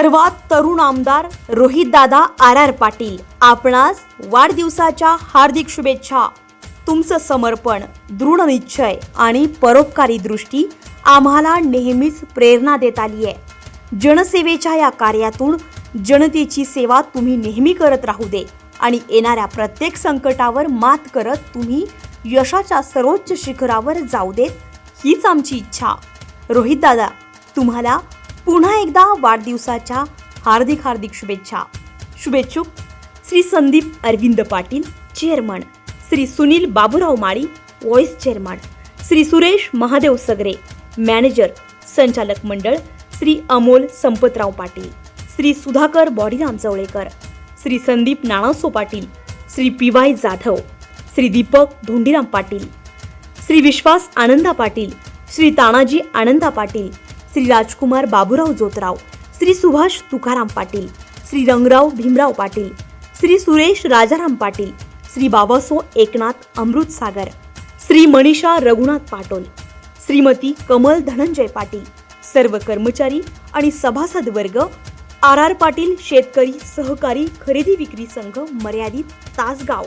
सर्वात तरुण आमदार रोहितदादा आर आर पाटील. आपणास वाढदिवसाच्या हार्दिक शुभेच्छा. तुमचं समर्पण दृढ निश्चय आणि परोपकारी दृष्टी आम्हाला नेहमीच प्रेरणा देत आली आहे. जनसेवेच्या या कार्यातून जनतेची सेवा तुम्ही नेहमी करत राहू दे आणि येणाऱ्या प्रत्येक संकटावर मात करत तुम्ही यशाच्या सर्वोच्च शिखरावर जाऊ देत हीच आमची इच्छा. रोहितदादा तुम्हाला पुन्हा एकदा वाढदिवसाच्या हार्दिक हार्दिक शुभेच्छा. शुभेच्छुक Shri Sandeep Arvind Patil chairman Shri Sunil Baburao Mali vice chairman Shri Suresh Mahadev Sagare manager संचालक मंडळ. Shri Amol Sampatrao Patil. Shri Sudhakar Bodiram Jawalekar Shri Sandeep Nanaso Patil. Shri P Y Jadhav. Shri Deepak Dhondiram Patil. Shri Vishwas Ananda Patil. Shri Tanaji Ananda Patil. Shri Rajkumar Baburao Jotrao Shri Subhash Tukaram Patil Shri Rangrao Bhimrao Patil Shri Suresh Rajaram Patil Shri Babaso Eknath अमृत सागर श्री मनीषा रघुनाथ पाटोल श्रीमती कमल धनंजय पाटील सर्व कर्मचारी आणि सभासद वर्ग आर आर पाटील शेतकरी सहकारी खरेदी विक्री संघ मर्यादित तासगाव.